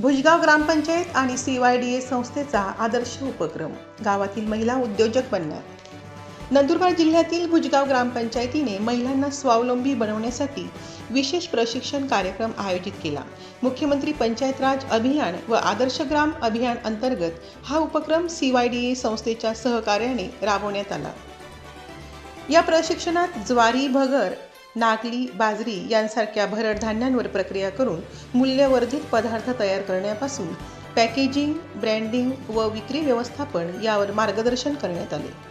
भुजगाव ग्रामपंचायत आणि C Y D A संस्थेचा आदर्श उपक्रम. गावातील महिला उद्योजक बनणार. नंदुरबार जिल्ह्यातील भुजगाव ग्रामपंचायतीने महिलांना स्वावलंबी बनवण्यासाठी विशेष प्रशिक्षण कार्यक्रम आयोजित केला. मुख्यमंत्री पंचायत राज अभियान व आदर्श ग्राम अभियान अंतर्गत हा उपक्रम सी वाय डी ए संस्थेच्या सहकार्याने राबवण्यात आला. या प्रशिक्षणात ज्वारी भगर नागली बाजरी यांसारख्या भरड धान्यांवर प्रक्रिया करून मूल्यवर्धित पदार्थ तयार करण्यापासून पॅकेजिंग ब्रँडिंग व विक्री व्यवस्थापन यावर मार्गदर्शन करण्यात आले.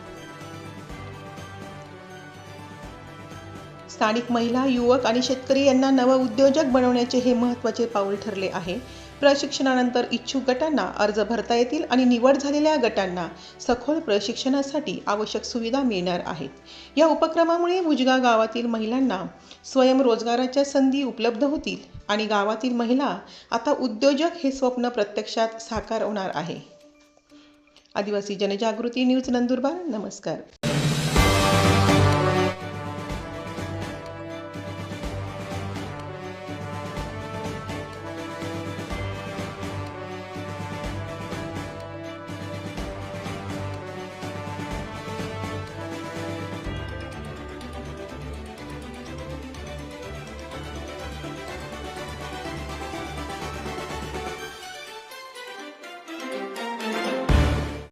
स्थानिक महिला युवक आणि शेतकरी यांना नवउद्योजक बनवण्याचे हे महत्त्वाचे पाऊल ठरले आहे. प्रशिक्षणानंतर इच्छुक गटांना अर्ज भरता येतील आणि निवड झालेल्या गटांना सखोल प्रशिक्षणासाठी आवश्यक सुविधा मिळणार आहेत. या उपक्रमामुळे भुजगा गावातील महिलांना स्वयंरोजगाराच्या संधी उपलब्ध होतील आणि गावातील महिला आता उद्योजक हे स्वप्न प्रत्यक्षात साकार होणार आहे. आदिवासी जनजागृती न्यूज नंदुरबार नमस्कार.